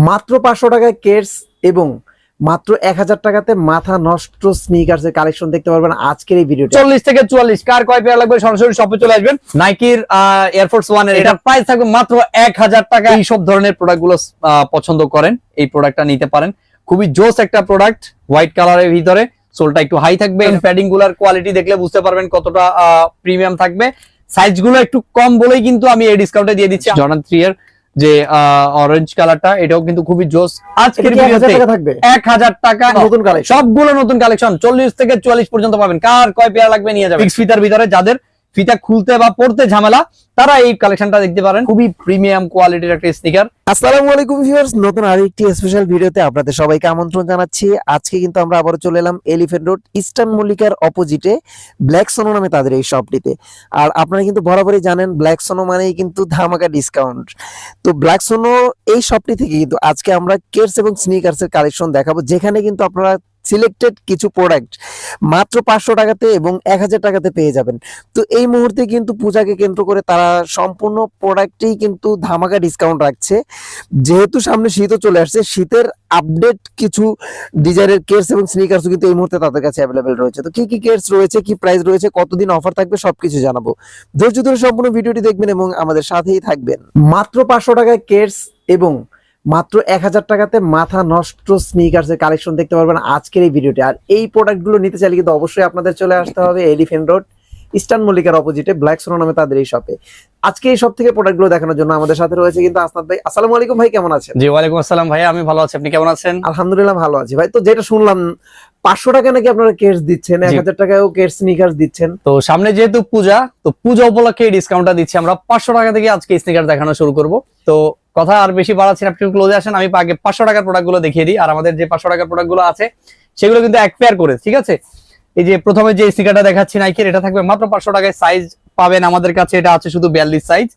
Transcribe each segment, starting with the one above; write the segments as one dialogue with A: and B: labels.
A: মাত্র পাঁচশো টাকায় কেটস এবং মাত্র এক হাজার টাকাতে মাথা নষ্ট স্নিকার্স এর কালেকশন দেখতে পারবেন আজকের এই ভিডিওটা।
B: চল্লিশ থেকে চুয়াল্লিশ। কার কয় পেয়ার লাগবে? সরাসরি শপে চলে আসবেন। নাইকির এয়ারফোর্স ওয়ানের এটার প্রাইস থাকবে মাত্র এক হাজার টাকা। এই সব ধরনের প্রোডাক্টগুলো আহ, পছন্দ করেন এই প্রোডাক্টটা নিতে পারেন। খুবই জোস একটা প্রোডাক্ট হোয়াইট কালারের ভিতরে। সোলটা একটু হাই থাকবে। প্যাডিংগুলার কোয়ালিটি দেখলে বুঝতে পারবেন কতটা প্রিমিয়াম থাকবে। সাইজগুলো একটু কম বলেই কিন্তু আমি এই ডিসকাউন্টে দিয়ে দিচ্ছি। জর্ডান থ্রি এর যে অরেঞ্জ কালারটা এটাও কিন্তু খুবই জোস। আজকের
A: ভিডিওতে 1000
B: ভিডিওতে
A: টাকা থাকবে?
B: এক হাজার টাকা।
A: নতুন কালেকশন
B: সবগুলো নতুন কালেকশন চল্লিশ থেকে চুয়াল্লিশ পর্যন্ত পাবেন। কার কয় পেয়ার লাগবে নিয়ে যাবেন। ফিক্স ফিতার ভিতরে যাদের ফিতা খুলতে বা পড়তে ঝামেলা, তারা এই কালেকশনটা দেখতে পারেন। খুবই প্রিমিয়াম কোয়ালিটির একটা স্নিকার
A: আসসালামু আলাইকুম ভিউয়ার্স নতুন আরেকটি স্পেশাল ভিডিওতে আপনাদের সবাইকে আমন্ত্রণ জানাচ্ছি। আজকে কিন্তু আমরা আবারও চলে এলাম এলিফেন্ট রোড ইস্টার্ন মল্লিকার অপোজিটে ব্ল্যাক সোনো নামে তাদের এই শপটিতে আর আপনারা কিন্তু বরাবরই জানেন ব্ল্যাক সোনো মানেই কিন্তু ধামাকা ডিসকাউন্ট তো ব্ল্যাক সোনো এই শপটি থেকে কিন্তু আজকে আমরা কেটস এবং স্নিকার্স এর কালেকশন দেখাবো, যেখানে কিন্তু আপনারা সিলেক্টেড কিছু প্রোডাক্ট মাত্র পাঁচশো টাকাতে এবং এক হাজার টাকাতে পেয়ে যাবেন। তো এই মুহূর্তে কিন্তু পূজাকে কেন্দ্র করে তারা সম্পূর্ণ প্রোডাক্টেই কিন্তু ধামাকা ডিসকাউন্ট রাখছে। যেহেতু সামনে শীতও চলে আসছে, শীতের আপডেট কিছু ডিজাইনের কেটস এবং স্নিকার্সও কিন্তু এই মুহূর্তে তাদের কাছে অ্যাভেলেবেল রয়েছে। তো কি কি কেটস রয়েছে, কি প্রাইস রয়েছে, কতদিন অফার থাকবে সবকিছু জানাব। ধৈর্য ধরে সম্পূর্ণ ভিডিওটি দেখবেন এবং আমাদের সাথেই থাকবেন। মাত্র পাঁচশো টাকায় কেটস এবং মাত্র এক হাজার টাকাতে মাথা নষ্ট স্নিকার্স এর কালেকশন দেখতে পারবেন আজকের এই ভিডিওতে আর এই প্রোডাক্টগুলো নিতে চাইলে কিন্তু অবশ্যই আপনাদের চলে আসতে হবে এলিফেন্ট রোড ইস্টার্ন মল্লিকার অপোজিটে ব্ল্যাক সোনো নামে তাদের এই শপে আজকে এই সব থেকে প্রোডাক্টগুলো দেখানোর জন্য আমাদের সাথে রয়েছে কিন্তু আসনাদ ভাই। আসসালামু আলাইকুম ভাই কেমন আছেন?
B: জি ওয়ালাইকুম আসসালাম ভাইয়া আমি ভালো আছি। আপনি কেমন আছেন?
A: আলহামদুলিল্লাহ ভালো আছি ভাই। তো যেটা শুনলাম পাঁচশো টাকা নাকি আপনারা কেস দিচ্ছেন? এক হাজার টাকায়ও কেটস স্নিকার্স দিচ্ছেন।
B: তো সামনে যেহেতু পূজা তো পূজা উপলক্ষে ডিসকাউন্টটা দিচ্ছি। আমরা পাঁচশো টাকা থেকে আজকে স্নিকার দেখানো শুরু করব। তো কথা আর বেশি বাড়াচ্ছি না আপনি ক্লোজে আসেন আমি আগে পাঁচশো টাকার প্রোডাক্টগুলো দেখিয়ে দিই আর আমাদের যে পাঁচশো টাকার প্রোডাক্টগুলো আছে সেগুলো কিন্তু এক পেয়ার করে ঠিক আছে? এই যে প্রথমে যে স্টিকারটা দেখাচ্ছি নাইকের এটা থাকবে মাত্র পাঁচশো টাকায় সাইজ পাবেন আমাদের কাছে এটা আছে শুধু বিয়াল্লিশ সাইজ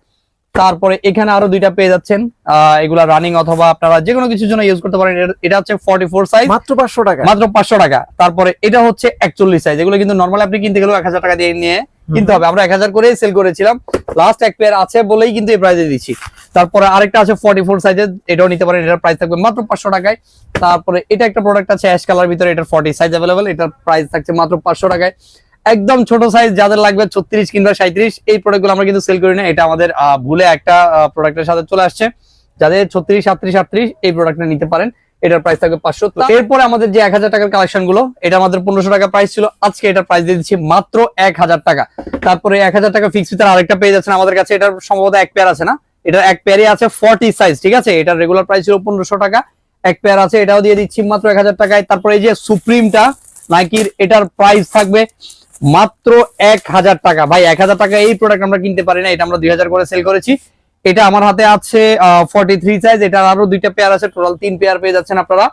B: তারপরে এখানে আরও দুইটা পেয়ে যাচ্ছেন আহ, এগুলা রানিং অথবা আপনারা যে কোনো কিছুর জন্য ইউজ করতে পারেন এটা- এটা হচ্ছে ফর্টি ফোর সাইজ
A: মাত্র পাঁচশো টাকা।
B: মাত্র পাঁচশো টাকা। তারপরে এটা হচ্ছে একচল্লিশ সাইজ এগুলো কিন্তু নর্মাল আপনি কিনতে গেলেও এক হাজার টাকা দিয়ে নিয়ে কিনতে হবে। আমরা এক হাজার করে সেল করেছিলাম। লাস্ট এক পেয়ার আছে বলেই কিন্তু এই প্রাইসে দিচ্ছি। তারপরে আরেকটা আছে ফর্টি ফোর সাইজের এটাও নিতে পারেন। এটার প্রাইস থাকবে মাত্র পাঁচশো টাকায়। তারপরে এটা একটা প্রোডাক্ট আছে অ্যাশ কালার ভিতরে। এটার ফর্টি সাইজ অ্যাভেলেবল এটার প্রাইস থাকছে মাত্র পাঁচশো টাকায়। একদম ছোট সাইজ যাদের লাগবে ছত্রিশ কিংবা সাঁত্রিশ এই প্রোডাক্টগুলো আমরা কিন্তু সেল করি না। এটা আমাদের ভুলে একটা প্রোডাক্টের সাথে চলে আসছে। যাদের ছত্রিশ সাতত্রিশ আটত্রিশ, এই প্রোডাক্টটা নিতে পারেন। এটার প্রাইস থাকবে পাঁচশো। এরপরে আমাদের যে এক হাজার টাকার কালেকশনগুলো এটা আমাদের পনেরোশো টাকা প্রাইস ছিল। আজকে এটার প্রাইস দিয়ে দিচ্ছি মাত্র এক হাজার টাকা। তারপরে এক হাজার টাকা ফিক্স ভিতরে আরেকটা পেয়ে যাচ্ছেন আমাদের কাছে। এটার সম্ভবত এক পেয়ার আছে না? এটা এক পেয়ারই আছে ফর্টি সাইজ ঠিক আছে? এটার রেগুলার প্রাইস ছিল পনেরোশো টাকা। এক পেয়ার আছে এটাও দিয়ে দিচ্ছি মাত্র এক হাজার টাকায়। তারপরে এই যে সুপ্রিমটা নাইকির এটার প্রাইস থাকবে মাত্র এক হাজার টাকা। ভাই এক হাজার টাকা এই প্রোডাক্ট আমরা কিনতে পারি না এটা আমরা দুই হাজার করে সেল করেছি। এটা আমার হাতে আছে ফর্টি থ্রি সাইজ এটা আরও দুইটা পেয়ার আছে টোটাল তিন পেয়ার পেয়ে যাচ্ছেন আপনারা।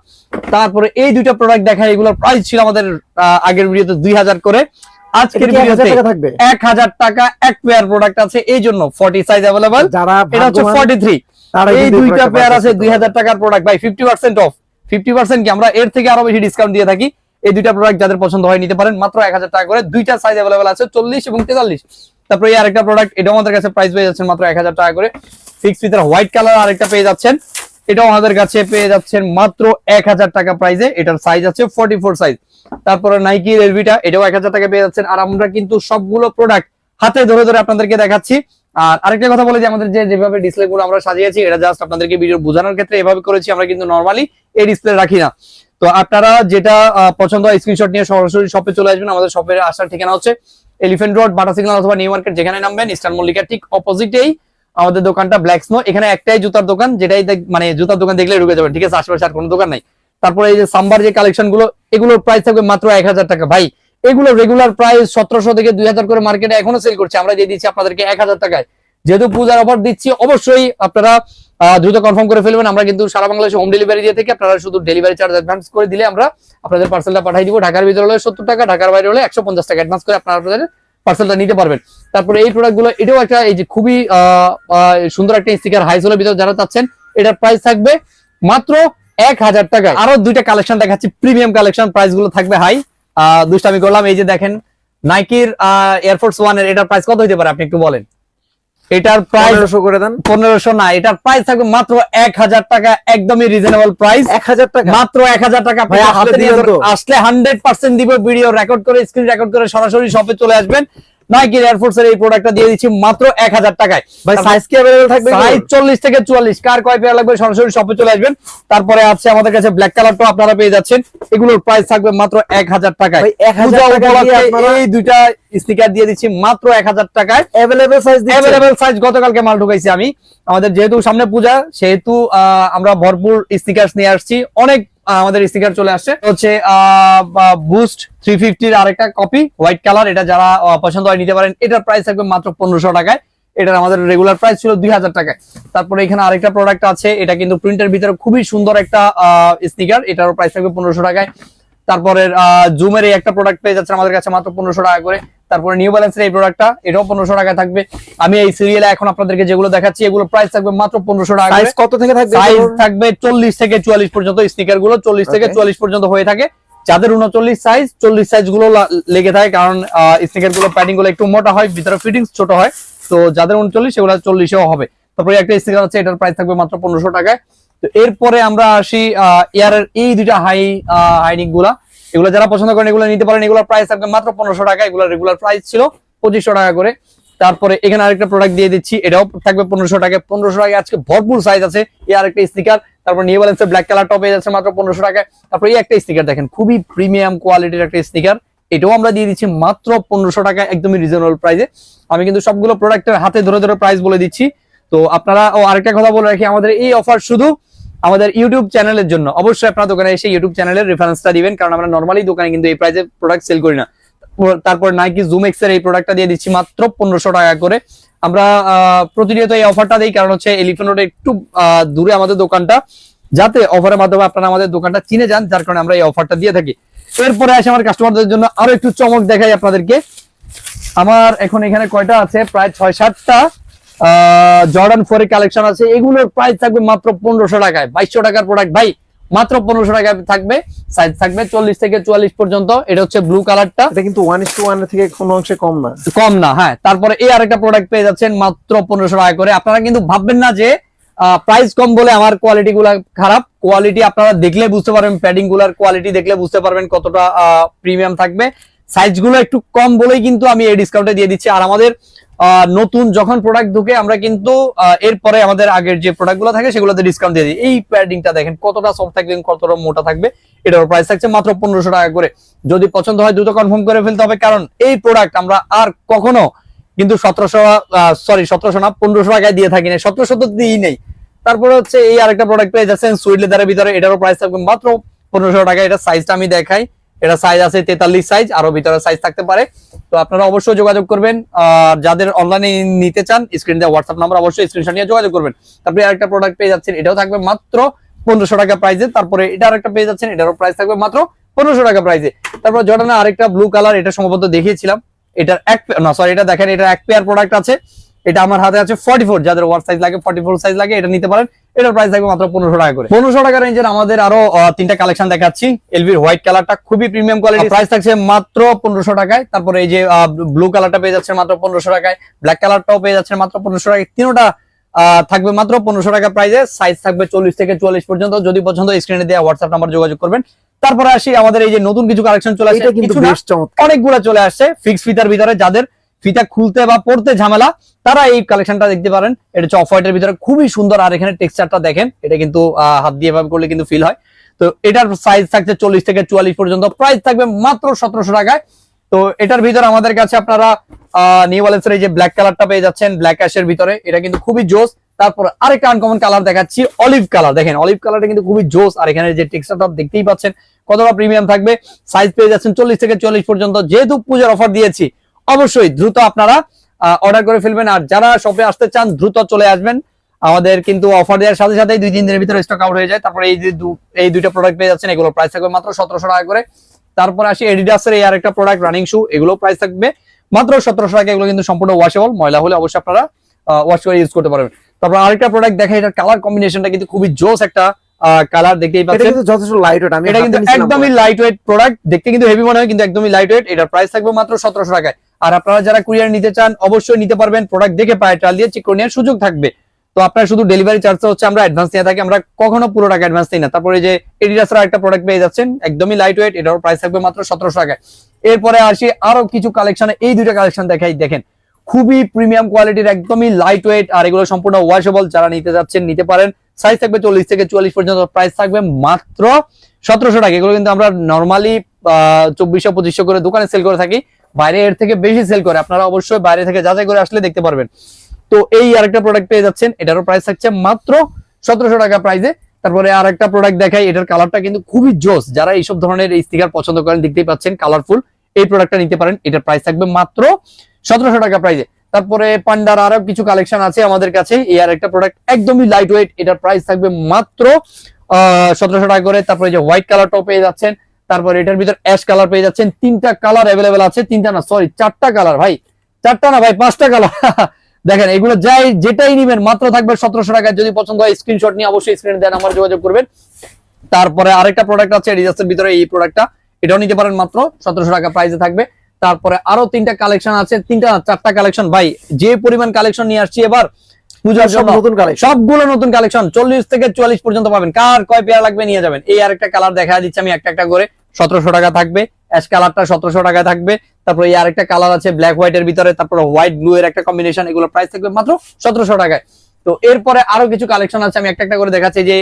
B: তারপরে এই দুইটা প্রোডাক্ট দেখা এগুলোর প্রাইস ছিল আমাদের আগের ভিডিওতে দুই হাজার করে। আজকের
A: এটা কি 1000
B: ভিডিওতে এক হাজার টাকা এক পেয়ার প্রোডাক্ট আছে এই জন্য ফর্টি সাইজ অ্যাভেলেবল
A: যারা
B: এটা হচ্ছে ফর্টি থ্রি এই দুইটা পেয়ার আছে দুই হাজার টাকার প্রোডাক্ট ভাই fifty percent off fifty percent কি? আমরা এর থেকে আরও বেশি ডিসকাউন্ট দিয়ে থাকি। এই দুইটা প্রোডাক্ট যাদের পছন্দ হয় নিতে পারেন। মাত্র এক হাজার টাকা করে দুইটা সাইজ অ্যাভেলেবল আছে চল্লিশ এবং তেতাল্লিশ। তারপরে এই আরেকটা প্রোডাক্ট এটাও আমাদের কাছে প্রাইস পেয়ে যাচ্ছেন মাত্র এক হাজার টাকা করে। ফিক্স ভিতরে হোয়াইট কালার আরেকটা পেয়ে যাচ্ছেন। এটাও আমাদের কাছে পেয়ে যাচ্ছেন মাত্র এক হাজার টাকা প্রাইসে এটার সাইজ আছে ফর্টি ফোর সাইজ তারপরে নাইকি রেলভিটা এটাও এক হাজার টাকা পেয়ে যাচ্ছেন। আর আমরা কিন্তু সবগুলো প্রোডাক্ট হাতে ধরে ধরে আপনাদেরকে দেখাচ্ছি। আর আরেকটা কথা বলে যে আমাদের যেভাবে ডিসপ্লে গুলো আমরা সাজিয়েছি, এটা জাস্ট আপনাদেরকে ভিডিও বোঝানোর ক্ষেত্রে এভাবে করেছি, আমরা কিন্তু নর্মালি এই ডিসপ্লে রাখি না। তো আপনারা যেটা পছন্দ হয় স্ক্রিনশট নিয়ে সরাসরি শপে চলে আসবেন। আমাদের শপের আসার ঠিকানা হচ্ছে এলিফেন্ট রোড বাটা সিগনাল অথবা নিউ মার্কেট যেখানে নামবেন ইস্টার্ন মল্লিকা ঠিক অপোজিটেই আমাদের দোকানটা ব্ল্যাক স্নো এখানে একটাই জুতার দোকান, যেটাই মানে জুতার দোকান দেখলে ঢুকে যাবেন, ঠিক আছে? আশেপাশে আর কোনো দোকান নাই। তারপরে এই যে সাম্বার যে কালেকশনগুলো, এগুলোর প্রাইস থাকবে মাত্র এক হাজার টাকা। ভাই, এগুলো রেগুলার প্রাইস সতেরোশো থেকে দুই হাজার করে মার্কেটে এখনও সেল করছে। আমরা দিয়ে দিচ্ছি আপনাদেরকে এক হাজার টাকায়। যেহেতু পূজার অফার দিচ্ছি, অবশ্যই আপনারা দ্রুত কনফার্ম করে ফেলবেন। আমরা কিন্তু সারা বাংলাদেশে হোম ডেলিভারি দিয়ে থেকে আপনারা শুধু ডেলিভারি চার্জ অ্যাডভান্স করে দিলে আমরা আপনাদের পার্সেলটা পাঠিয়ে দিব। ঢাকার ভিতরে হলে সত্তর টাকা, ঢাকার বাইরে হলে একশো পঞ্চাশ টাকা অ্যাডভান্স করে আপনারা আপনাদের পার্সেলটা নিতে পারবেন। তারপরে এই প্রোডাক্টগুলো, এটাও একটা, এই যে খুবই সুন্দর একটা স্টিকার হাইসোলের ভিতরে যারা চাচ্ছেন, এটার প্রাইস থাকবে মাত্র এক হাজার টাকা। আরও দুইটা কালেকশন দেখাচ্ছি প্রিমিয়াম কালেকশন প্রাইসগুলো থাকবে হাই আহ, দুষ্টামি করলাম, এই যে দেখেন নাইকির এয়ারফোর্স ওয়ানের, এটার প্রাইস কত হতে পারে, আপনি একটু বলেন। এটার প্রাইস
A: 1500 করে দেন।
B: পনেরোশো না এটার প্রাইস থাকবে মাত্র এক হাজার টাকা একদমই রিজনেবল প্রাইস
A: এক হাজার টাকা?
B: মাত্র এক হাজার টাকা
A: ভাই, আসলে
B: হাতে নিয়ে
A: দিবেন তো?
B: আসলে হান্ড্রেড পার্সেন্ট দিব ভিডিও রেকর্ড করে স্ক্রিন রেকর্ড করে সরাসরি শপে চলে আসবেন। নাইকি এয়ারফোর্স এর এই প্রোডাক্টটা দিয়ে দিচ্ছি মাত্র এক হাজার টাকায়।
A: ভাই সাইজ কি অ্যাভেলেবল থাকবে
B: সাইজ চল্লিশ থেকে চুয়াল্লিশ। কার কয় পেয়ার লাগবে সরাসরি শপে চলে আসবেন। তারপরে আছে আমাদের কাছে ব্ল্যাক কালারটাও আপনারা পেয়ে যাচ্ছেন। এগুলোর প্রাইস থাকবে মাত্র এক হাজার টাকায়।
A: ভাই, 1000
B: পূজা
A: টাকা
B: এই দুইটা স্টিকার দিয়ে দিচ্ছি মাত্র এক হাজার টাকায়।
A: অ্যাভেলেবল সাইজ দিচ্ছে।
B: অ্যাভেলেবল সাইজ গতকালকে মাল ঢুকাইছি আমি। আমাদের যেহেতু সামনে পূজা সেহেতু আহ, আমরা ভরপুর স্টিকার নিয়ে আসছি। অনেক আমাদের স্টিকার চলে আসছে। হচ্ছে বুস্ট থ্রি ফিফটির আরেকটা কপি হোয়াইট কালার এটা যারা পছন্দ হয় নিতে পারেন, এটার প্রাইস থাকবে মাত্র পনেরোশো টাকায়। এটার আমাদের রেগুলার প্রাইস ছিল দুই হাজার টাকায়। তারপরে এখানে আরেকটা প্রোডাক্ট আছে, এটা কিন্তু প্রিন্টের ভিতরে খুবই সুন্দর একটা স্টিকার এটারও প্রাইস থাকবে পনেরোশো টাকায়। তারপরে জুমের এই একটা প্রোডাক্ট পেয়ে যাচ্ছে আমাদের কাছে মাত্র পনেরোশো টাকা করে। তারপরে নিউ ব্যালেন্সের এই প্রোডাক্টটা এটাও পনেরোশো টাকা থাকবে। আমি এই সিরিয়ালে এখন আপনাদেরকে যেগুলো দেখাচ্ছি এগুলো প্রাইস থাকবে মাত্র পনেরোশো টাকা
A: কত থেকে থাকবে
B: সাইজ থাকবে চল্লিশ থেকে চুয়াল্লিশ পর্যন্ত স্টিকারগুলো চল্লিশ থেকে. চুয়াল্লিশ পর্যন্ত হয়ে থাকে। যাদের উনচল্লিশ সাইজ চল্লিশ সাইজগুলো লেগে থাকে কারণ স্টিকারগুলো প্যাডিংগুলো একটু মোটা হয় ভিতরে ফিটিংস ছোট হয়। তো যাদের উনচল্লিশ সেগুলো চল্লিশেও হবে। তারপরে একটা স্নিকার আছে এটার প্রাইস থাকবে মাত্র পনেরোশো টাকায়। তো এরপরে আমরা আসি এয়ারের এই দুইটা হাই হাইনিকগুলা এগুলো যারা পছন্দ করেন, এগুলো নিতে পারেন। এগুলোর প্রাইস থাকবে মাত্র পনেরোশো টাকা। এগুলোর রেগুলার প্রাইস ছিল পঁচিশশো টাকা করে। তারপরে এখানে আরেকটা প্রোডাক্ট দিয়ে দিচ্ছি। এটাও থাকবে পনেরোশো টাকা। পনেরোশো টাকা আজকে ভরপুর সাইজ আছে। এই আরেকটা স্টিকার তারপর নিউ ব্যালেন্সের ব্ল্যাক কালার টপ যাচ্ছে মাত্র পনেরোশো টাকা তারপর এই একটা স্টিকার দেখেন। খুবই প্রিমিয়াম কোয়ালিটির একটা স্টিকার এটাও আমরা দিয়ে দিচ্ছি মাত্র পনেরোশো টাকা একদমই রিজনেবল প্রাইসে আমি কিন্তু সবগুলো প্রোডাক্টের হাতে ধরে ধরে প্রাইস বলে দিচ্ছি। তো আপনারা ও আরেকটা কথা বলে রাখি। আমাদের এই অফার শুধু আমাদের ইউটিউব চ্যানেলের জন্য। অবশ্যই আপনার দোকানে এসে ইউটিউব চ্যানেলের রেফারেন্সটা দিবেন, কারণ আমরা নর্মালি দোকানে কিন্তু এই প্রাইসে প্রোডাক্ট সেল করি না। তারপর- নাইকি জুম এক্সের এই প্রোডাক্টটা দিয়ে দিচ্ছি মাত্র পনেরোশো টাকা করে। আমরা প্রতিনিয়ত এই অফারটা দিই, কারণ হচ্ছে এলিফেন্ট রোডে একটু দূরে আমাদের দোকানটা। যাতে অফারের মাধ্যমে আপনারা আমাদের দোকানটা চিনে যান, যার কারণে আমরা এই অফারটা দিয়ে থাকি। এরপরে আসে আমার কাস্টমারদের জন্য আরও একটু চমক দেখাই আপনাদেরকে। আমার এখন এখানে কয়টা আছে? প্রায় ছয় সাতটা জর্ডান ফোর কালেকশন আছে। এগুলোর প্রাইস থাকবে মাত্র পনেরোশো টাকায়। বাইশশো টাকার প্রোডাক্ট ভাই মাত্র পনেরোশো টাকায় থাকবে। সাইজ থাকবে চল্লিশ থেকে চুয়াল্লিশ পর্যন্ত। এটা হচ্ছে ব্লু কালারটা
A: এটা কিন্তু ওয়ান টু ওয়ান থেকে কোন অংশে কম না।
B: কম না হ্যাঁ। তারপরে এই আরেকটা প্রোডাক্ট পেয়ে যাচ্ছেন মাত্র পনেরোশো টাকা করে। আপনারা কিন্তু ভাববেন না যে প্রাইস কম বলে আমার কোয়ালিটি গুলা খারাপ। কোয়ালিটি আপনারা দেখলে বুঝতে পারবেন প্যাডিংগুলার কোয়ালিটি দেখলে বুঝতে পারবেন কতটা প্রিমিয়াম থাকবে। সাইজগুলো একটু কম বলেই কিন্তু আমি এই ডিসকাউন্টে দিয়ে দিচ্ছি। আর আমাদের নতুন যখন প্রোডাক্ট ঢুকে আমরা কিন্তু এরপরে আমাদের আগের যে প্রোডাক্টগুলো থাকে সেগুলোতে ডিসকাউন্ট দিয়ে দিই। এই প্যাডিংটা দেখেন, কতটা সফট থাকবে কতটা মোটা থাকবে, এটার প্রাইস থাকছে মাত্র পনেরোশো টাকা করে। যদি পছন্দ হয়, দ্রুত কনফার্ম করে ফেলতে হবে, কারণ এই প্রোডাক্ট আমরা আর কখনো কিন্তু সতেরোশো সরি সতেরোশো না, পনেরোশো টাকায় দিয়ে থাকি না সতেরোশো তো দিই নেই। তারপরে হচ্ছে এই আরেকটা প্রোডাক্ট পেয়ে যাচ্ছেন সুইট লেদারের ভিতরে, এটারও প্রাইস থাকবে মাত্র পনেরোশো টাকা। এটা সাইজটা আমি দেখাই। এটা সাইজ আছে তেতাল্লিশ সাইজ আরও ভিতরে সাইজ থাকতে পারে। তো আপনারা অবশ্যই যোগাযোগ করবেন। আর যাদের অনলাইনে নিতে চান স্ক্রিন দেওয়া হোয়াটসঅ্যাপ নাম্বার অবশ্যই স্ক্রিনশট নিয়ে যোগাযোগ করবেন। তারপরে আরেকটা প্রোডাক্ট পেয়ে যাচ্ছেন, এটাও থাকবে মাত্র পনেরোশো টাকা প্রাইসে তারপরে এটা আরেকটা পেয়ে যাচ্ছেন, এটারও প্রাইস থাকবে মাত্র পনেরোশো টাকা প্রাইসে তারপর জর্ডানের আরেকটা ব্লু কালার এটা সম্ভবত দেখিয়েছিলাম। এটার এক না সরি এটা দেখেন এটা এক পেয়ার প্রোডাক্ট আছে। এটা আমার হাতে আছে ফর্টি ফোর যাদের ওয়ার সাইজ লাগে ফর্টি ফোর সাইজ লাগে এটা নিতে পারেন। এটার প্রাইস থাকবে মাত্র পনেরোশো টাকা করে। পনেরোশো টাকা রেঞ্জের আমাদের আরও তিনটা কালেকশন দেখাচ্ছি। এলভির হোয়াইট কালারটা খুবই প্রিমিয়াম কোয়ালিটি প্রাইস থাকছে মাত্র পনেরোশো টাকায়। তারপরে এই যে ব্লু কালারটা পেয়ে যাচ্ছে মাত্র পনেরোশো টাকায়। ব্ল্যাক কালারটাও পেয়ে যাচ্ছে মাত্র পনেরোশো টাকায়। তিনোটা থাকবে মাত্র পনেরোশো টাকা প্রাইসে সাইজ থাকবে চল্লিশ থেকে চুয়াল্লিশ পর্যন্ত। যদি পছন্দ স্ক্রিনে দেওয়া হোয়াটসঅ্যাপ নাম্বার যোগাযোগ করবেন। তারপরে আসি আমাদের এই যে নতুন কিছু কালেকশন চলে আসে।
A: কিন্তু
B: কিছু না, অনেকগুলো চলে আসছে ফিক্স ফিতার ভিতরে যাদের ফিতা খুলতে বা পড়তে ঝামেলা, তারা এই কালেকশনটা দেখতে পারেন। এটা হচ্ছে অফ হোয়াইটের ভিতরে, খুবই সুন্দর। আর এখানে টেক্সচারটা দেখেন, এটা কিন্তু হাত দিয়ে ভাবে করলে কিন্তু ফিল হয়। তো এটার সাইজ থাকছে চল্লিশ থেকে চুয়াল্লিশ পর্যন্ত প্রাইস থাকবে মাত্র সতেরোশো টাকায়। তো এটার ভিতরে আমাদের কাছে আপনারা নিউ ব্যালেন্সের এই যে ব্ল্যাক কালারটা পেয়ে যাচ্ছেন ব্ল্যাক অ্যাশের ভিতরে, এটা কিন্তু খুবই জোস। তারপর আরেকটা আনকমন কালার দেখাচ্ছি অলিভ কালার দেখেন অলিভ কালারটা কিন্তু খুবই জোস। আর এখানে যে টেক্সচারটা দেখতেই পাচ্ছেন, কতটা প্রিমিয়াম থাকবে। সাইজ পেয়ে যাচ্ছেন চল্লিশ থেকে চল্লিশ পর্যন্ত। যেহেতু পূজার অফার দিয়েছি অবশ্যই দ্রুত আপনারা অর্ডার করে ফেলবেন। আর যারা শপে আসতে চান দ্রুত চলে আসবেন। আমাদের কিন্তু অফার দেওয়ার সাথে সাথে দুই তিন দিনের ভিতরে স্টক আউট হয়ে যায়। তারপরে এই যে এই দুইটা প্রোডাক্ট পেয়ে যাচ্ছেন এগুলো প্রাইস থাকবে মাত্র সতেরোশো টাকা করে। তারপর আসি এডিডাসের এই আরেকটা প্রোডাক্ট রানিং শু এগুলো প্রাইস থাকবে মাত্র সতেরোশো টাকা। এগুলো কিন্তু সম্পূর্ণ ওয়াশেবল ময়লা হলে অবশ্যই আপনারা ওয়াশ করে ইউজ করতে পারবেন। তারপর আরেকটা প্রোডাক্ট দেখা এটার কালার কম্বিনেশনটা কিন্তু খুবই জোস একটা কালার দেখতেই
A: এটা
B: পাচ্ছেন।
A: কিন্তু যথেষ্ট লাইট ওয়েট আমি
B: এটা কিন্তু একদমই লাইট ওয়েট প্রোডাক্ট দেখতে কিন্তু হেভি মনে হয় কিন্তু একদমই লাইট ওয়েট এটার প্রাইস থাকবে মাত্র সতেরোশো টাকায়। আর আপনারা যারা কুরিয়ার নিতে চান, অবশ্যই নিতে পারবেন প্রোডাক্ট দেখে পায়ে ট্রায়াল দিয়ে চেক করে নেওয়ার সুযোগ থাকবে। তো আপনার শুধু ডেলিভারি চার্জটা হচ্ছে আমরা অ্যাডভান্স নিয়ে থাকি, আমরা কখনো পুরো টাকা অ্যাডভান্স নিই না। তারপরে যে এডিডাসের একটা প্রোডাক্ট পেয়ে যাচ্ছেন, একদমই লাইট ওয়েট এটার প্রাইস থাকবে মাত্র সতেরোশো টাকায়। এরপরে আসি আরও কিছু কালেকশনে এই দুইটা কালেকশন দেখাই, দেখেন। খুবই প্রিমিয়াম কোয়ালিটির একদমই লাইট ওয়েট আর এগুলো সম্পূর্ণ ওয়াশেবল যারা নিতে যাচ্ছেন, নিতে পারেন সাইজ থাকবে চল্লিশ থেকে চুয়াল্লিশ পর্যন্ত প্রাইস থাকবে মাত্র সতেরোশো টাকা। এগুলো কিন্তু আমরা নর্মালি চব্বিশশো, পঁচিশশো করে দোকানে সেল করে থাকি। বাইরে এর থেকে বেশি সেল করে, আপনারা অবশ্যই বাইরে থেকে যাচাই করে আসলে দেখতে পারবেন। তো এই আরেকটা প্রোডাক্ট পেয়ে যাচ্ছেন, এটারও প্রাইস থাকছে মাত্র সতেরোশো টাকা প্রাইসে তারপরে আর একটা প্রোডাক্ট দেখাই, এটার কালারটা কিন্তু খুবই জোস। যারা এইসব ধরনের স্টিকার পছন্দ করেন, দেখতেই পাচ্ছেন কালারফুল এই প্রোডাক্টটা নিতে পারেন, এটার প্রাইস থাকবে মাত্র সতেরোশো টাকা প্রাইসে তারপরে পান্ডার আরও কিছু কালেকশন আছে আমাদের কাছে, এই আর একটা প্রোডাক্ট একদমই লাইট ওয়েট এটার প্রাইস থাকবে মাত্র, আহ, সতেরোশো টাকা করে। তারপরে যে হোয়াইট কালারটাও পেয়ে যাচ্ছেন তারপরে এটার ভিতর অ্যাশ কালার পেয়ে যাচ্ছেন। তিনটা কালার অ্যাভেলেবেল আছে। তিনটা না সরি চারটা কালার ভাই। চারটা না ভাই পাঁচটা কালার দেখেন এগুলো যাই যেটাই নিবেন মাত্র থাকবে সতেরোশো টাকা যদি পছন্দ হয় স্ক্রিনশট নিয়ে অবশ্যই স্ক্রিনে দেন আমার যোগাযোগ করবেন। তারপরে আরেকটা প্রোডাক্ট আছে রিজার্সের ভিতরে এই প্রোডাক্টটা এটাও নিতে পারেন মাত্র সতেরোশো টাকা প্রাইসে থাকবে। তারপরে আরও তিনটা কালেকশন আছে। তিনটা না, চারটা কালেকশন ভাই যে পরিমাণ কালেকশন নিয়ে আসছি এবার পূজার জন্য
A: নতুন কালেকশন
B: সবগুলো নতুন কালেকশন চল্লিশ থেকে চুয়াল্লিশ পর্যন্ত পাবেন। কার কয় পেয়ার লাগবে নিয়ে যাবেন। এই আরেকটা কালার দেখা দিচ্ছে আমি একটা একটা করে। সতেরোশো টাকা থাকবে। অ্যাশ কালারটা সতেরোশো টাকা থাকবে। তারপরে এই আরেকটা কালার আছে ব্ল্যাক হোয়াইট এর ভিতরে তারপরে হোয়াইট ব্লু এর একটা কম্বিনেশন এগুলো প্রাইস থাকবে মাত্র সতেরোশো টাকায়। তো এরপরে আরও কিছু কালেকশন আছে আমি একটা একটা করে দেখাচ্ছি যে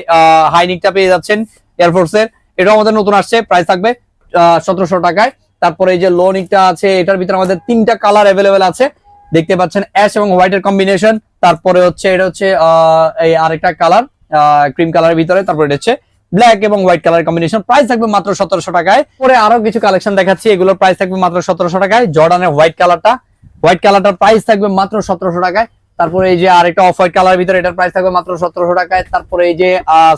B: হাইনিকটা পেয়ে যাচ্ছেন এয়ারফোর্স এর। এটাও আমাদের নতুন আসছে প্রাইস থাকবে সতেরোশো টাকায়। তারপরে এই যে লোনিকটা আছে এটার ভিতরে আমাদের তিনটা কালার অ্যাভেলেবেল আছে। দেখতে পাচ্ছেন অ্যাশ এবং হোয়াইট এর কম্বিনেশন তারপরে হচ্ছে এটা হচ্ছে আহ, এই আরেকটা কালার ক্রিম কালারের ভিতরে তারপরে এটা হচ্ছে ব্ল্যাক এবং হোয়াইট কালার কম্বিনেশন প্রাইস থাকবে মাত্র সতেরোশো টাকায়। পরে আরও কিছু কালেকশন দেখাচ্ছি। এগুলোর প্রাইস থাকবে মাত্র সতেরোশো টাকায়। জর্ডানের হোয়াইট কালারটা হোয়াইট কালারটার প্রাইস থাকবে মাত্র সতেরোশো টাকায়। তারপরে এই যে আরেকটা অফ হোয়াইট কালার ভিতরে এটার প্রাইস থাকবে মাত্র সতেরোশো টাকায়। তারপরে এই যে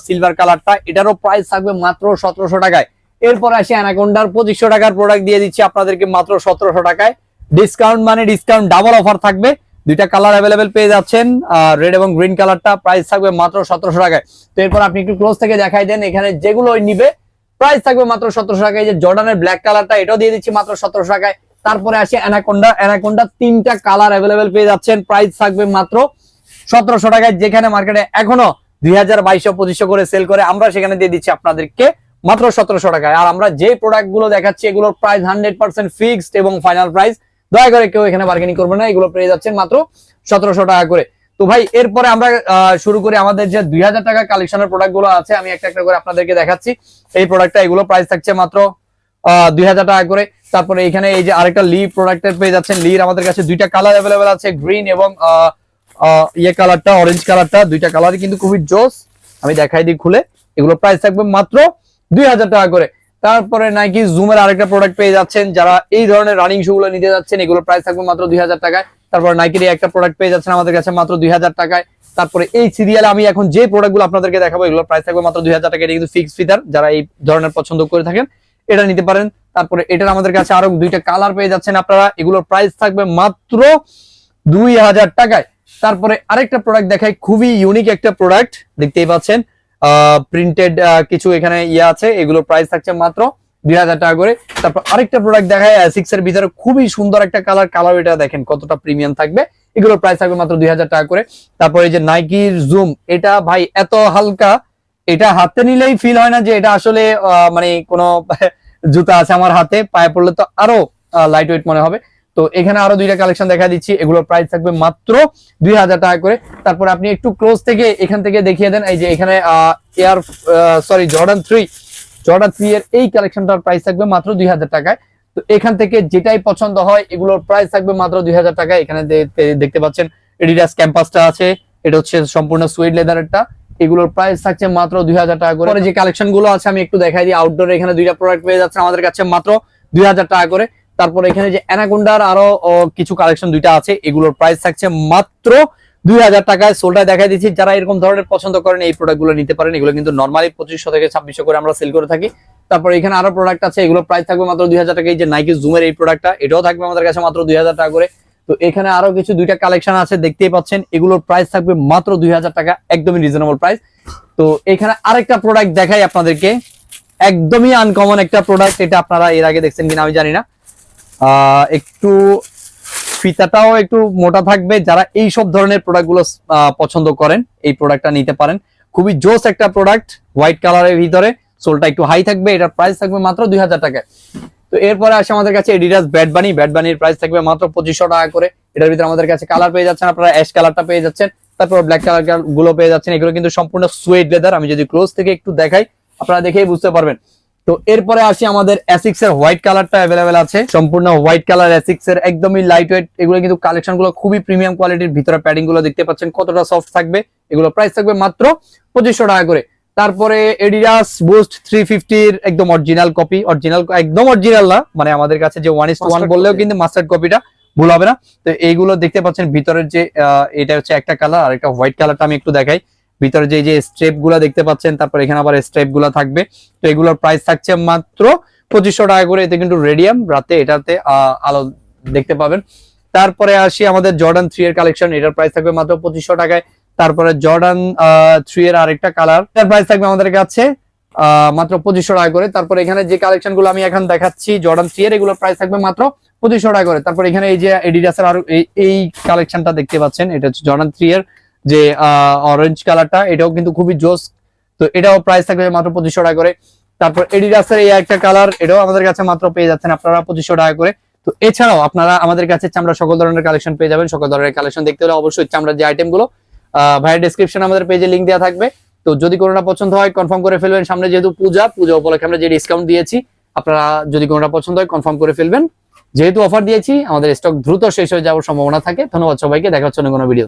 B: সিলভার কালারটা এটারও প্রাইস থাকবে মাত্র সতেরোশো টাকায়। এরপর আসি অ্যানাকোন্ডার পঁচিশশো টাকার প্রোডাক্ট দিয়ে দিচ্ছি আপনাদেরকে মাত্র সতেরোশো টাকায়। ডিসকাউন্ট মানে ডিসকাউন্ট ডাবল অফার থাকবে। দুইটা কালার অ্যাভেলেবেল পেয়ে যাচ্ছেন রেড এবং গ্রিন কালারটা প্রাইস থাকবে মাত্র সতেরোশো টাকায়। তো এরপর আপনি একটু ক্লোজ থেকে দেখাই দেন, এখানে যেগুলো নিবে প্রাইস থাকবে মাত্র সতেরোশো টাকায়। যে জর্ডানের ব্ল্যাক কালারটা, এটাও দিয়ে দিচ্ছি মাত্র সতেরোশো টাকায়। তারপরে আসি অ্যানাকোন্ডা। অ্যানাকোন্ডা তিনটা কালার অ্যাভেলেবেল পেয়ে যাচ্ছেন প্রাইস থাকবে মাত্র সতেরোশো টাকায়। যেখানে মার্কেটে এখনও দুই হাজার বাইশশো, পঁচিশশো করে সেল করে, আমরা সেখানে দিয়ে দিচ্ছি আপনাদেরকে মাত্র সতেরোশো টাকায়। আর আমরা যে প্রোডাক্টগুলো দেখাচ্ছি, এগুলোর প্রাইস হান্ড্রেড পার্সেন্ট ফিক্সড এবং ফাইনাল প্রাইস দয়া করে কেউ এখানে বার্গেনিং করবে না, এগুলো পেয়ে যাচ্ছেন মাত্র সতেরোশো টাকা করে। তো ভাই, এরপরে আমরা শুরু করি আমাদের যে দুই হাজার টাকা কালেকশনের প্রোডাক্টগুলো আছে, আমি একটা একটা করে আপনাদেরকে দেখাচ্ছি। এই প্রোডাক্টটা এগুলো প্রাইস থাকছে মাত্র দুই হাজার টাকা করে। তারপরে এখানে এই যে আরেকটা লি প্রোডাক্টের পেয়ে যাচ্ছেন। লির আমাদের কাছে দুইটা কালার অ্যাভেলেবেল আছে গ্রিন এবং ইয়ে কালারটা অরেঞ্জ কালারটা দুইটা কালারই কিন্তু খুবই জোস। আমি দেখাই দিই খুলে। এগুলো প্রাইস থাকবে মাত্র দুই হাজার টাকা করে। তারপরে নাইকি জুমের আরেকটা প্রোডাক্ট পেয়ে যাচ্ছেন। যারা এই ধরনের রানিং শু গুলো নিতে যাচ্ছেন, এগুলো প্রাইস থাকবে মাত্র দুই হাজার টাকায়। তারপর নাইকির একটা প্রোডাক্ট পেয়ে যাচ্ছেন আমাদের কাছে মাত্র দুই হাজার টাকায়। তারপরে এই সিরিয়ালে আমি এখন যে প্রোডাক্টগুলো আপনাদেরকে দেখাবো এগুলো প্রাইস থাকবে মাত্র দুই হাজার টাকা এটা কিন্তু ফিক্স ফিতার যারা এই ধরনের পছন্দ করে থাকেন, এটা নিতে পারেন। তারপরে এটার আমাদের কাছে আরও দুইটা কালার পেয়ে যাচ্ছেন আপনারা। এগুলোর প্রাইস থাকবে মাত্র দুই হাজার টাকায়। তারপরে আরেকটা প্রোডাক্ট দেখায় খুবই ইউনিক একটা প্রোডাক্ট দেখতেই পাচ্ছেন। প্রিন্টেড কিছু এখানে ইয়ে আছে এগুলোর প্রাইস থাকছে মাত্র দুই হাজার টাকা করে। তারপর আরেকটা প্রোডাক্ট দেখায় সিক্স এর ভিতরে খুবই সুন্দর একটা কালার কালার এটা দেখেন কতটা প্রিমিয়াম থাকবে। এগুলোর প্রাইস থাকবে মাত্র দুই হাজার টাকা করে। তারপরে যে নাইকির জুম এটা ভাই এত হালকা, এটা হাতে নিলেই ফিল হয় না যে এটা আসলে মানে কোনো জুতা আছে আমার হাতে, পায়ে পড়লে তো আরও লাইট ওয়েট মনে হবে। তো এখানে আরও দুইটা কালেকশন দেখা দিচ্ছি। এগুলোর প্রাইস থাকবে মাত্র দুই হাজার টাকা করে। তারপরে আপনি একটু ক্লোজ থেকে এখান থেকে দেখিয়ে দেন, এই যে এখানে air sorry Jordan three Jordan three এর এই কালেকশনটার প্রাইস থাকবে মাত্র দুই হাজার টাকায়। তো এখান থেকে যেটাই পছন্দ হয়, এগুলোর প্রাইস থাকবে মাত্র দুই হাজার টাকা এখানে দেখতে পাচ্ছেন এডিডাস ক্যাম্পাসটা আছে, এটা হচ্ছে সম্পূর্ণ সুইড লেদারেরটা এগুলোর প্রাইস থাকছে মাত্র দুই হাজার টাকা করে। যে কালেকশনগুলো আছে, আমি একটু দেখাই দিই। আউটডোর এখানে দুইটা প্রোডাক্ট পেয়ে যাচ্ছে আমাদের কাছে মাত্র দুই হাজার টাকা করে। তারপর এখানে যে অ্যানাকোন্ডার আরও কিছু কালেকশন দুইটা আছে, এগুলোর প্রাইস থাকছে মাত্র দুই হাজার টাকায়। সোলটা দেখাই দিচ্ছি, যারা এরকম ধরনের পছন্দ করেন, এই প্রোডাক্টগুলো নিতে পারেন। এগুলো কিন্তু নর্মালি পঁচিশশো থেকে ছাব্বিশশো করে আমরা সেল করে থাকি। তারপর এখানে আরও প্রোডাক্ট আছে এগুলো প্রাইস থাকবে মাত্র দুই হাজার টাকা। এই যে নাইকি জুমের এই প্রোডাক্টটা এটাও থাকবে আমাদের কাছে মাত্র দুই হাজার টাকা করে। তো এখানে আরও কিছু, দুইটা কালেকশন আছে, দেখতেই পাচ্ছেন। এগুলোর প্রাইস থাকবে মাত্র দুই হাজার টাকা, একদমই রিজনেবল প্রাইস তো এখানে আরেকটা প্রোডাক্ট দেখাই আপনাদেরকে। একদমই আনকমন একটা প্রোডাক্ট এটা আপনারা এর আগে দেখছেন কিনা আমি জানি না। একটু ফিতাটাও একটু মোটা থাকবে। যারা এই সব ধরনের প্রোডাক্টগুলো আহ, পছন্দ করেন এই প্রোডাক্টটা নিতে পারেন। খুবই জোস একটা প্রোডাক্ট হোয়াইট কালারের ভিতরে। সোলটা একটু হাই থাকবে এটার প্রাইস থাকবে মাত্র দুই হাজার টাকায় তো এরপরে আসে আমাদের কাছে এডিডাস ব্যাট বানি প্রাইস থাকবে মাত্র পঁচিশশো টাকা করে। এটার ভিতরে আমাদের কাছে কালার পেয়ে যাচ্ছেন আপনারা অ্যাশ কালারটা পেয়ে যাচ্ছেন। তারপর ব্ল্যাক কালারগুলো পেয়ে যাচ্ছেন। এগুলো কিন্তু সম্পূর্ণ সুয়েট লেদার আমি যদি ক্লোজ থেকে একটু দেখাই আপনারা দেখেই বুঝতে পারবেন। তো এরপরে আসি আমাদের অ্যাসিক্স এর হোয়াইট কালারটা অ্যাভেলেবেল আছে। সম্পূর্ণ হোয়াইট কালার অ্যাসিক্স এর একদমই লাইট ওয়েট এগুলো কিন্তু কালেকশনগুলো খুবই প্রিমিয়াম কোয়ালিটির ভিতরে প্যাডিংগুলো দেখতে পাচ্ছেন কতটা সফট থাকবে এগুলো প্রাইস থাকবে মাত্র পঁচিশশো টাকা করে। তারপরে এডিডাস বুস্ট থ্রি ফিফটির একদম অরিজিনাল কপি অরিজিনাল একদম অরিজিনাল না মানে আমাদের কাছে যে ওয়ান ইস ওয়ান বললেও। কিন্তু মাস্টার্ড কপিটা ভুল হবে না। তো এইগুলো দেখতে পাচ্ছেন ভিতরের যে এটা হচ্ছে একটা কালার আর একটা হোয়াইট কালারটা আমি একটু দেখাই। ভিতরে যে যে স্ট্রেপগুলা দেখতে পাচ্ছেন, তারপর এখানে আবার স্ট্রেপগুলা থাকবে। তো এগুলোর প্রাইস থাকছে মাত্র পঁচিশশো টাকা করে। এতে কিন্তু রেডিয়াম রাতে এটাতে আলো দেখতে পাবেন। তারপরে আসি আমাদের জর্ডান থ্রি এর কালেকশন এটার প্রাইস থাকবে মাত্র পঁচিশশো টাকায়। তারপরে জর্ডান থ্রি এর আরেকটা কালার এটার প্রাইস থাকবে আমাদের কাছে মাত্র পঁচিশশো টাকা করে। তারপর এখানে যে কালেকশনগুলো আমি এখন দেখাচ্ছি জর্ডান থ্রি এর এগুলোর প্রাইস থাকবে মাত্র পঁচিশশো টাকা করে। তারপর এখানে এই যে এডিডাসের আরও এই কালেকশনটা দেখতে পাচ্ছেন, এটা হচ্ছে জর্ডান থ্রি এর যে অরেঞ্জ কালারটা এটাও কিন্তু খুবই জোস। তো এটাও প্রাইস থাকবে মাত্র পঁচিশশো টাকা করে। তারপর এডিডাসের এই একটা কালার এটাও আমাদের কাছে মাত্র পেয়ে যাচ্ছেন আপনারা পঁচিশশো টাকা করে। তো এছাড়াও আপনারা আমাদের কাছে চামড়া সকল ধরনের কালেকশন পেয়ে যাবেন। সকল ধরনের কালেকশন দেখতে হলে অবশ্যই চামড়ার যে আইটেমগুলো ভাইয়ের ডিসক্রিপশন আমাদের পেজে লিঙ্ক দেওয়া থাকবে। তো যদি কোনোটা পছন্দ হয় কনফার্ম করে ফেলবেন। সামনে যেহেতু পূজা পূজা উপলক্ষে আমরা যে ডিসকাউন্ট দিয়েছি, আপনারা যদি কোনোটা পছন্দ হয় কনফার্ম করে ফেলবেন। যেহেতু অফার দিয়েছি, আমাদের স্টক দ্রুত শেষ হয়ে যাওয়ার সম্ভাবনা থাকে। ধন্যবাদ সবাইকে। দেখা হচ্ছে কোনো ভিডিও